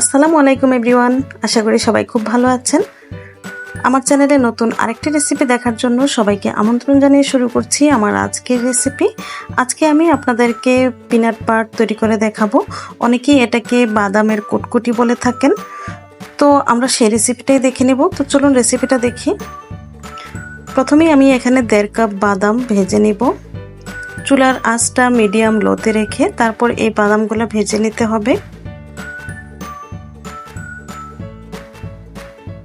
আসসালামু আলাইকুম এভরিওয়ান, আশা করি সবাই খুব ভালো আছেন। আমার চ্যানেলে নতুন আরেকটি রেসিপি দেখার জন্য সবাইকে আমন্ত্রণ জানিয়ে শুরু করছি আমার আজকের রেসিপি। আজকে আমি আপনাদেরকে পিনাট পার্ট তৈরি করে দেখাবো। অনেকেই এটাকে বাদামের কুটকুটি বলে থাকেন। তো আমরা সেই রেসিপিটাই দেখে নেব। তো চলুন রেসিপিটা দেখি। প্রথমেই আমি এখানে দেড় কাপ বাদাম ভেজে নিব। চুলার আঁচটা মিডিয়াম লোতে রেখে তারপর এই বাদামগুলো ভেজে নিতে হবে।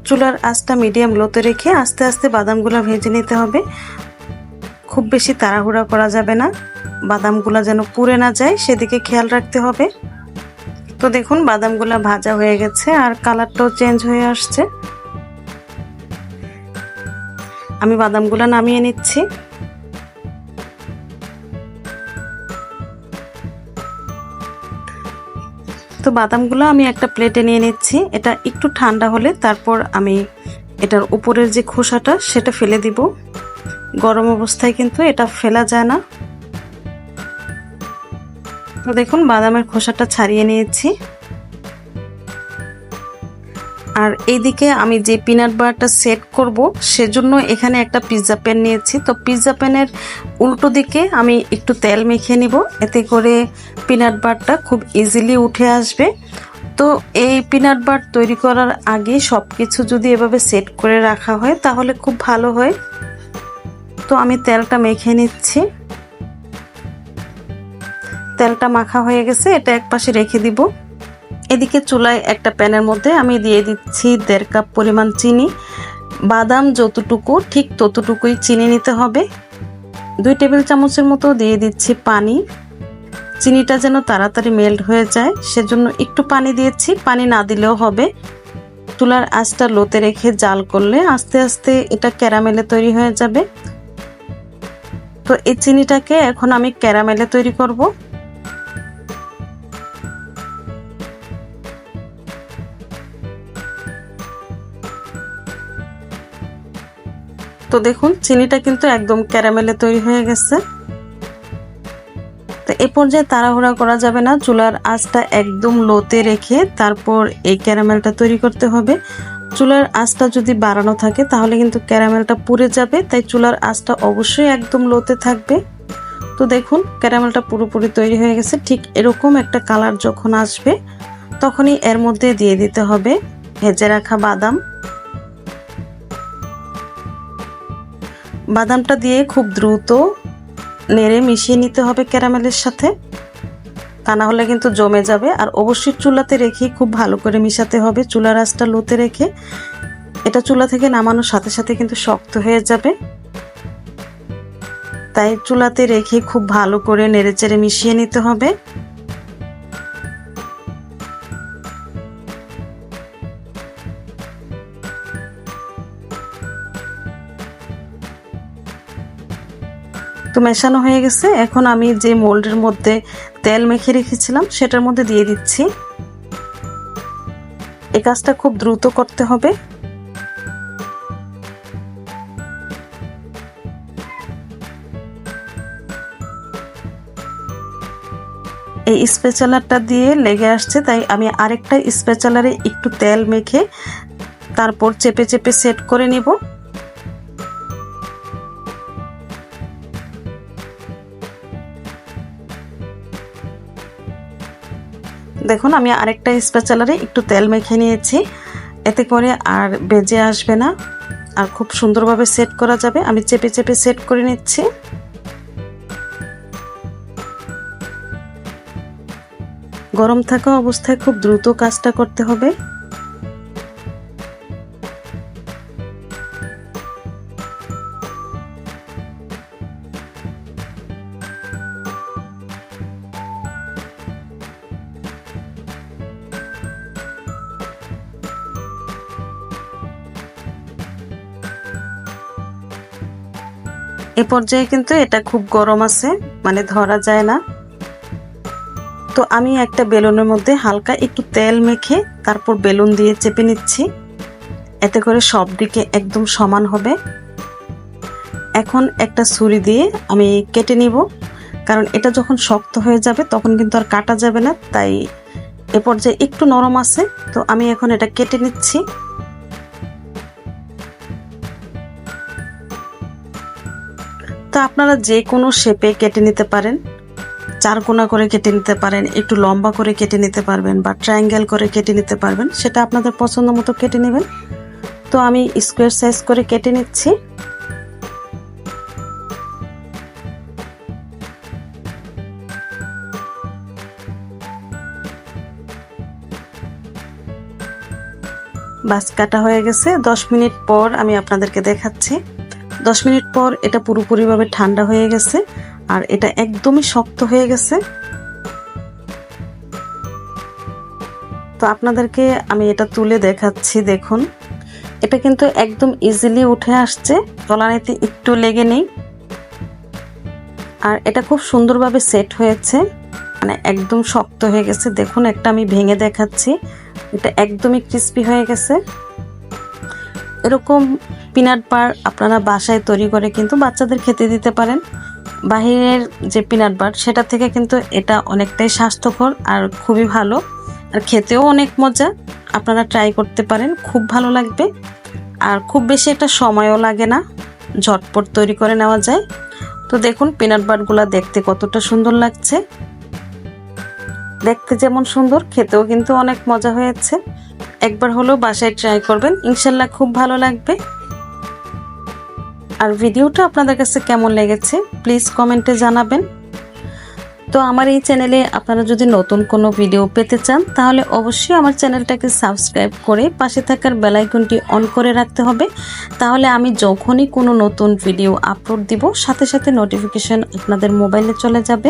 চুলার আঁচটা মিডিয়াম লোতে রেখে আস্তে আস্তে বাদামগুলো ভেজে নিতে হবে। খুব বেশি তাড়াহুড়া করা যাবে না। বাদামগুলো যেন পুড়ে না যায়, সেদিকে খেয়াল রাখতে হবে। তো দেখুন, বাদামগুলো ভাজা হয়ে গেছে আর কালারটাও চেঞ্জ হয়ে আসছে। আমি বাদামগুলো নামিয়ে নিচ্ছি। তো বাদামগুলো আমি একটা প্লেটে নিয়ে নিচ্ছি। এটা একটু ঠান্ডা হলে তারপর আমি এটার উপরের যে খোসাটা, সেটা ফেলে দিব। গরম অবস্থায় কিন্তু এটা ফেলা যায় না। তো দেখুন, বাদামের খোসাটা ছাড়িয়ে নিয়েছি। আর এইদিকে আমি যে পিনাট বাটারটা সেট করব, সেজন্য এখানে একটা পিৎজা প্যান নিয়েছি। তো পিৎজা প্যানের উল্টো দিকে আমি একটু তেল মেখে নিব, এতে করে পিনাট বারটা খুব ইজিলি উঠে আসবে। তো এই পিনাট বার তৈরি করার আগে সব কিছু যদি এভাবে সেট করে রাখা হয়, তাহলে খুব ভালো হয়। তো আমি তেলটা মেখে নিচ্ছি। তেলটা মাখা হয়ে গেছে, এটা এক পাশে রেখে দিব। এদিকে চুলায় একটা প্যানের মধ্যে আমি দিয়ে দিচ্ছি দেড় কাপ পরিমাণ চিনি। বাদাম যতটুকু, ঠিক ততটুকুই চিনি নিতে হবে। দুই টেবিল চামচের মতো দিয়ে দিচ্ছি পানি। চিনিটা যেন তাড়াতাড়ি মেল্ট হয়ে যায়, সেজন্য একটু পানি দিয়েছি। পানি না দিলেও হবে। চুলার আঁচটা লোতে রেখে জাল করলে আস্তে আস্তে এটা ক্যারামেলে তৈরি হয়ে যাবে। তো এই চিনিটাকে এখন আমি ক্যারামেলে তৈরি করব। তো দেখুন, চিনিটা কিন্তু একদম ক্যারামেলে তৈরি হয়ে গেছে। তো এ পর্যায়ে তাড়াহুড়া করা যাবে না, চুলার আঁচটা একদম লোতে রেখে তারপর এই ক্যারামেলটা তৈরি করতে হবে। চুলার আঁচটা যদি বাড়ানো থাকে, তাহলে কিন্তু ক্যারামেলটা পুড়ে যাবে, তাই চুলার আঁচটা অবশ্যই একদম লোতে থাকবে। তো দেখুন, ক্যারামেলটা পুরোপুরি তৈরি হয়ে গেছে, ঠিক এরকম একটা কালার যখন আসবে, তখনই এর মধ্যে দিয়ে দিতে হবে ভেজে রাখা বাদাম। বাদামটা দিয়ে খুব দ্রুত নেড়ে মিশিয়ে নিতে হবে ক্যারামেলের সাথে। তা না হলে কিন্তু জমে যাবে। আর অবশ্যই চুলাতে রেখে খুব ভালো করে মিশাতে হবে। চুলার আঁচটা লোতে রেখে এটা চুলা থেকে নামানোর সাথে সাথে কিন্তু শক্ত হয়ে যাবে। তাই চুলাতে রেখে খুব ভালো করে নেড়ে চেড়ে মিশিয়ে নিতে হবে। তো মেশানো হয়ে গেছে। এখন আমি যে মোল্ডের মধ্যে তেল মেখে রেখেছিলাম, সেটার মধ্যে দিয়ে দিচ্ছি। এই কাজটা খুব দ্রুত করতে হবে। এই স্পেচালারটা দিয়ে লেগে আসছে, তাই আমি আরেকটা স্পেচালারে একটু তেল মেখে তারপর চেপে চেপে সেট করে নিব। দেখুন, আমি আরেকটা স্পেচালারে একটু তেল মেখে নিয়েছি। এতে করে আর বেজে আসবে না। আর খুব সুন্দরভাবে সেট করা যাবে। আমি চেপে চেপে সেট করে নিচ্ছি। গরম থাকা অবস্থায় খুব দ্রুত কাজটা করতে হবে। এ পর্যায়ে কিন্তু এটা খুব গরম আছে মানে ধরা যায় না। তো আমি একটা বেলুনের মধ্যে হালকা একটু তেল মেখে তারপর বেলুন দিয়ে চেপে নিচ্ছি। এতে করে সব দিকে একদম সমান হবে। এখন একটা ছুরি দিয়ে আমি কেটে নিব, কারণ এটা যখন শক্ত হয়ে যাবে তখন কিন্তু আর কাটা যাবে না, তাই এ পর্যায়ে একটু নরম আছে। তো আমি এখন এটা কেটে নিচ্ছি। তো আপনারা যে কোনো শেপে কেটে নিতে পারেন। চার কোনা করে কেটে নিতে পারেন, একটু লম্বা করে কেটে নিতে পারবেন বা ট্রায়াঙ্গেল করে কেটে নিতে পারবেন, সেটা আপনাদের পছন্দ মতো কেটে নেবেন। তো আমি স্কোয়ার সাইজ করে কেটে নিচ্ছি। বাস কাটা হয়ে গেছে। দশ মিনিট পর আমি আপনাদেরকে দেখাচ্ছি। দশ মিনিট পর এটা পুরোপুরিভাবে ঠান্ডা হয়ে গেছে আর এটা একদমই শক্ত হয়ে গেছে। তো আপনাদেরকে আমি এটা তুলে দেখাচ্ছি, দেখুন। এটা কিন্তু একদম ইজিলি উঠে আসছে তলানিতে একটু লেগে নেই। আর এটা খুব সুন্দরভাবে সেট হয়েছে মানে একদম শক্ত হয়ে গেছে। দেখুন, একটা আমি ভেঙে দেখাচ্ছি। এটা একদমই ক্রিস্পি হয়ে গেছে। এরকম পিনাট বার আপনারা বাসায় তৈরি করে কিন্তু বাচ্চাদের খেতে দিতে পারেন। বাহিরের যে পিনাট বার সেটা থেকে কিন্তু এটা অনেকটাই স্বাস্থ্যকর আর খুবই ভালো। আর খেতেও অনেক মজা। আপনারা ট্রাই করতে পারেন, খুব ভালো লাগবে। আর খুব বেশি একটা সময়ও লাগে না। ঝটপট তৈরি করে নেওয়া যায়। তো দেখুন পিনাট বারগুলো দেখতে কতটা সুন্দর লাগছে। দেখতে যেমন সুন্দর, খেতেও কিন্তু অনেক মজা হয়েছে। একবার হলেও বাসায় ট্রাই করবেন। ইনশাল্লাহ খুব ভালো লাগবে। আর ভিডিওটা আপনাদের কাছে কেমন লেগেছে প্লিজ কমেন্টে জানাবেন। তো আমার এই চ্যানেলে আপনারা যদি নতুন কোনো ভিডিও পেতে চান, তাহলে অবশ্যই আমার চ্যানেলটাকে সাবস্ক্রাইব করে পাশে থাকার বেলাইকনটি অন করে রাখতে হবে। তাহলে আমি যখনই কোনো নতুন ভিডিও আপলোড দিব, সাথে সাথে নোটিফিকেশন আপনাদের মোবাইলে চলে যাবে।